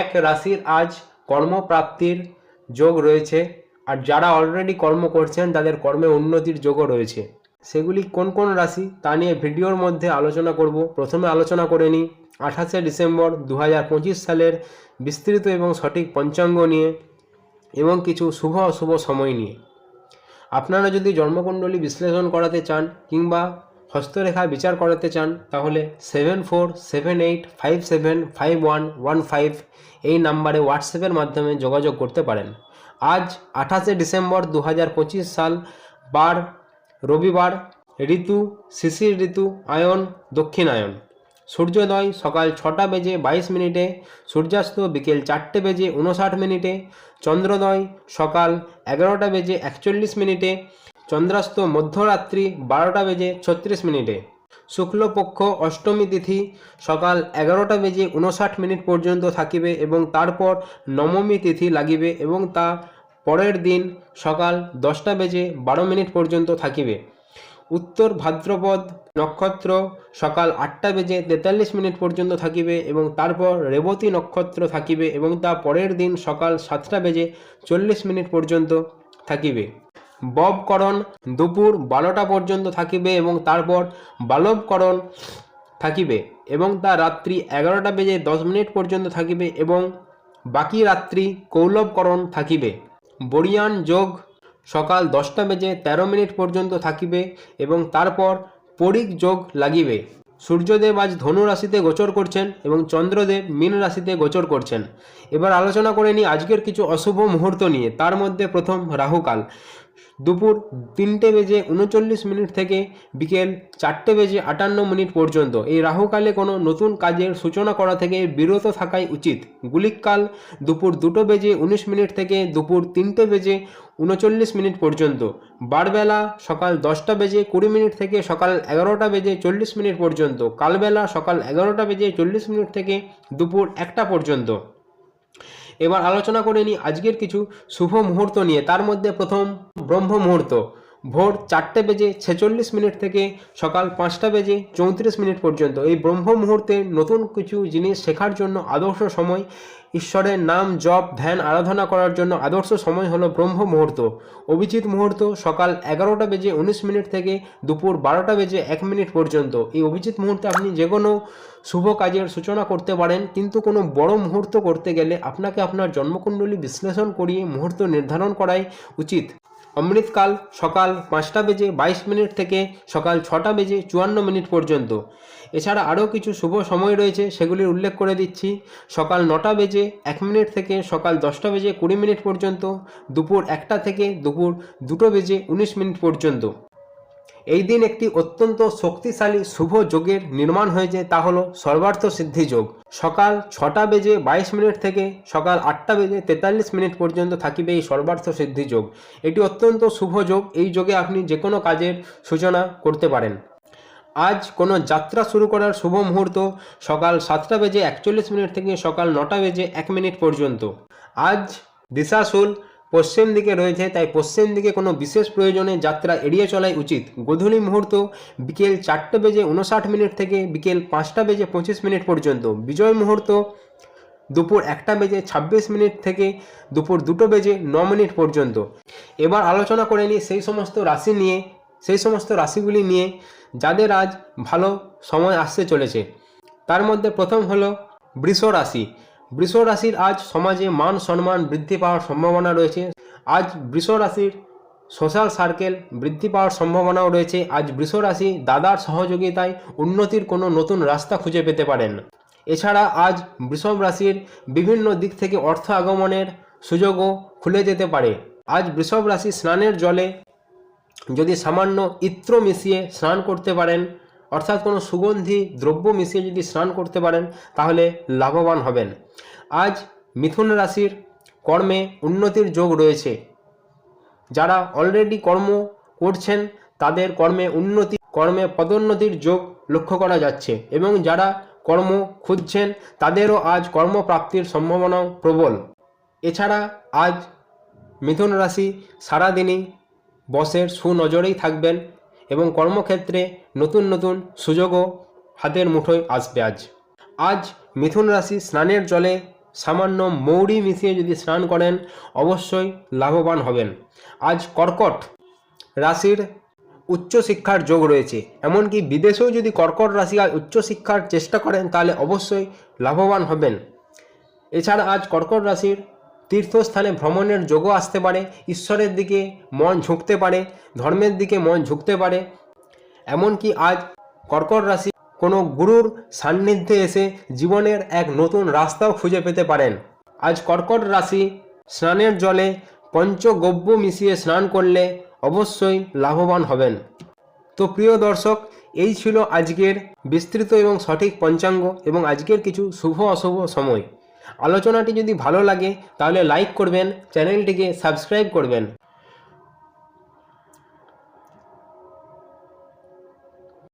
এক রাশির আজ কর্মপ্রাপ্তির যোগ রয়েছে। আর যারা অলরেডি কর্ম করছেন, তাদের কর্মে উন্নতির যোগও রয়েছে। সেগুলি কোন কোন রাশি, তা নিয়ে ভিডিওর মধ্যে আলোচনা করব। প্রথমে আলোচনা করে নিই আঠাশে ডিসেম্বর দু হাজার পঁচিশ সালের বিস্তৃত এবং সঠিক পঞ্চাঙ্গ নিয়ে এবং কিছু শুভ অশুভ সময় নিয়ে। আপনারা যদি জন্মকুণ্ডলী বিশ্লেষণ করাতে চান কিংবা হস্তরেখা বিচার করাতে চান, তাহলে seven four seven eight five seven five one one five এই নাম্বারে হোয়াটসঅ্যাপের মাধ্যমে যোগাযোগ করতে পারেন। আজ আঠাশে ডিসেম্বর দু সাল, বার, রবিবার, ঋতু, শিশির ঋতু, আয়ন, দক্ষিণায়ন। সূর্যোদয় সকাল ছটা বেজে বাইশ মিনিটে, সূর্যাস্ত বিকেল চারটে বেজে উনষাট মিনিটে, চন্দ্রোদয় সকাল এগারোটা বেজে একচল্লিশ মিনিটে চন্দ্রাস্ত মধ্যরাত্রি বারোটা বেজে ছত্রিশ মিনিটে। শুক্লপক্ষ অষ্টমী তিথি সকাল এগারোটা বেজে উনষাট মিনিট পর্যন্ত থাকিবে এবং তারপর নবমী তিথি লাগিবে এবং তা পরের দিন সকাল দশটা বেজে বারো মিনিট পর্যন্ত থাকিবে। উত্তর ভাদ্রপদ নক্ষত্র সকাল আটটা বেজে তেতাল্লিশ মিনিট পর্যন্ত থাকিবে এবং তারপর রেবতী নক্ষত্র থাকিবে এবং তা পরের দিন সকাল সাতটা বেজে চল্লিশ মিনিট পর্যন্ত থাকিবে। ববকরণ দুপুর বারোটা পর্যন্ত থাকিবে এবং তারপর বালবকরণ থাকিবে এবং তা রাত্রি এগারোটা বেজে দশ মিনিট পর্যন্ত থাকিবে এবং বাকি রাত্রি কৌলবকরণ থাকিবে। বরিয়ান যোগ সকাল দশটা বেজে তেরো মিনিট পর্যন্ত থাকিবে এবং তারপর পরিক যোগ লাগিবে। সূর্যদেব আজ ধনু রাশিতে গোচর করছেন এবং চন্দ্রদেব মীন রাশিতে গোচর করছেন। এবার আলোচনা করে নিই আজকের কিছু অশুভ মুহূর্ত নিয়ে। তার মধ্যে প্রথম রাহুকাল। দুপুর তিনটে বেজে উনচল্লিশ মিনিট থেকে বিকেল চারটে বেজে আটান্ন মিনিট পর্যন্ত। এই রাহুকালে কোনো নতুন কাজের সূচনা করা থেকে বিরত থাকাই উচিত। গুলিককাল দুপুর দুটো বেজে উনিশ মিনিট থেকে দুপুর তিনটে বেজে উনচল্লিশ মিনিট পর্যন্ত। বারবেলা সকাল দশটা বেজে কুড়ি মিনিট থেকে সকাল এগারোটা বেজে চল্লিশ মিনিট পর্যন্ত। কালবেলা সকাল এগারোটা বেজে চল্লিশ মিনিট থেকে দুপুর একটা পর্যন্ত। এবার আলোচনা করে নিই আজকের কিছু শুভ মুহূর্ত নিয়ে। তার মধ্যে প্রথম ব্রহ্ম মুহূর্ত। ভোর চারটে বেজে ছেচল্লিশ মিনিট থেকে সকাল পাঁচটা বেজে চৌত্রিশ মিনিট পর্যন্ত। এই ব্রহ্ম মুহূর্তে নতুন কিছু জিনিস শেখার জন্য আদর্শ সময় ঈশ্বরের নাম জপ, ধ্যান, আরাধনা করার জন্য আদর্শ সময় হলো ব্রহ্ম মুহূর্ত। অভিজিৎ মুহূর্ত সকাল এগারোটা বেজে উনিশ মিনিট থেকে দুপুর বারোটা বেজে এক মিনিট পর্যন্ত। এই অভিজিৎ মুহূর্তে আপনি যে কোনো শুভ কাজের সূচনা করতে পারেন, কিন্তু কোনো বড় মুহূর্ত করতে গেলে আপনাকে আপনার জন্মকুণ্ডলী বিশ্লেষণ করিয়ে মুহূর্ত নির্ধারণ করাই উচিত। অমৃতকাল সকাল পাঁচটা বেজে বাইশ মিনিট থেকে সকাল ছটা বেজে চুয়ান্ন মিনিট পর্যন্ত। এছাড়া আরও কিছু শুভ সময় রয়েছে, সেগুলির উল্লেখ করে দিচ্ছি। সকাল নটা বেজে এক মিনিট থেকে সকাল দশটা বেজে কুড়ি মিনিট পর্যন্ত, দুপুর একটা থেকে দুপুর দুটো বেজে উনিশ মিনিট পর্যন্ত। এই দিন একটি অত্যন্ত শক্তিশালী শুভ যোগের নির্মাণ হয়েছে, তা হলো সর্বার্থ সিদ্ধি যোগ। সকাল ছটা বেজে বাইশ মিনিট থেকে সকাল আটটা বেজে তেতাল্লিশ মিনিট পর্যন্ত থাকিবে এই সর্বার্থ সিদ্ধি যোগ। এটি অত্যন্ত শুভ যোগ, এই যোগে আপনি যে কোনো কাজের সূচনা করতে পারেন। আজ কোনো যাত্রা শুরু করার শুভ মুহূর্ত সকাল সাতটা বেজে একচল্লিশ মিনিট থেকে সকাল নটা বেজে এক মিনিট পর্যন্ত। আজ দিশাশুল পশ্চিম দিকে রয়েছে, তাই পশ্চিম দিকে কোনো বিশেষ প্রয়োজনে যাত্রা এড়িয়ে চলাই উচিত। গোধূলি মুহূর্ত বিকেল চারটে বেজে উনষাট মিনিট থেকে বিকেল পাঁচটা বেজে পঁচিশ মিনিট পর্যন্ত। বিজয় মুহূর্ত দুপুর একটা বেজে ছাব্বিশ মিনিট থেকে দুপুর দুটো বেজে ন মিনিট পর্যন্ত। এবার আলোচনা করে নিই সেই সমস্ত রাশি নিয়ে সেই সমস্ত রাশিগুলি নিয়ে যাদের আজ ভালো সময় আসতে চলেছে। তার মধ্যে প্রথম হলো বৃষ রাশি। বৃষ রাশির আজ সমাজে মান সম্মান বৃদ্ধি পাওয়ার সম্ভাবনা রয়েছে। আজ বৃষ রাশির সোশ্যাল সার্কেল বৃদ্ধি পাওয়ার সম্ভাবনাও রয়েছে। আজ বৃষ রাশি দাদার সহযোগিতায় উন্নতির কোনো নতুন রাস্তা খুঁজে পেতে পারেন। এছাড়া আজ বৃষভ রাশির বিভিন্ন দিক থেকে অর্থ আগমনের সুযোগও খুলে যেতে পারে। আজ বৃষভ রাশি স্নানের জলে যদি সামান্য ইত্র মিশিয়ে স্নান করতে পারেন, অর্থাৎ কোনো সুগন্ধি দ্রব্য মিশিয়ে যদি স্নান করতে পারেন, তাহলে লাভবান হবেন। আজ মিথুন রাশির কর্মে উন্নতির যোগ রয়েছে। যারা অলরেডি কর্ম করছেন, তাদের কর্মে উন্নতি, কর্মে পদোন্নতির যোগ লক্ষ্য করা যাচ্ছে এবং যারা কর্ম খুঁজছেন, তাদেরও আজ কর্মপ্রাপ্তির সম্ভাবনাও প্রবল। এছাড়া আজ মিথুন রাশি সারাদিনই বসের সুনজরেই থাকবেন এবং কর্মক্ষেত্রে নতুন নতুন সুযোগও হাতের মুঠোয় আসবে আজ। আজ মিথুন রাশি স্নানের জলে সামান্য মৌরি মিশিয়ে যদি স্নান করেন, অবশ্যই লাভবান হবেন। আজ কর্কট রাশির উচ্চশিক্ষার যোগ রয়েছে। এমনকি বিদেশেও যদি কর্কট রাশি উচ্চশিক্ষার চেষ্টা করেন, তাহলে অবশ্যই লাভবান হবেন। এছাড়া আজ কর্কট রাশির তীর্থস্থানে ভ্রমণের যোগও আসতে পারে, ঈশ্বরের দিকে মন ঝুঁকতে পারে, ধর্মের দিকে মন ঝুঁকতে পারে। এমনকি আজ কর্কট রাশি কোনো গুরুর সান্নিধ্যে এসে জীবনের এক নতুন রাস্তাও খুঁজে পেতে পারেন। আজ কর্কট রাশি স্নানের জলে পঞ্চগব্য মিশিয়ে স্নান করলে অবশ্যই লাভবান হবেন। তো প্রিয় দর্শক, এই ছিল আজকের বিস্তৃত এবং সঠিক পঞ্চাঙ্গ এবং আজকের কিছু শুভ অশুভ সময়। আলোচনাটি যদি ভালো লাগে তাহলে লাইক করবেন চ্যানেলটিকে সাবস্ক্রাইব করবেন।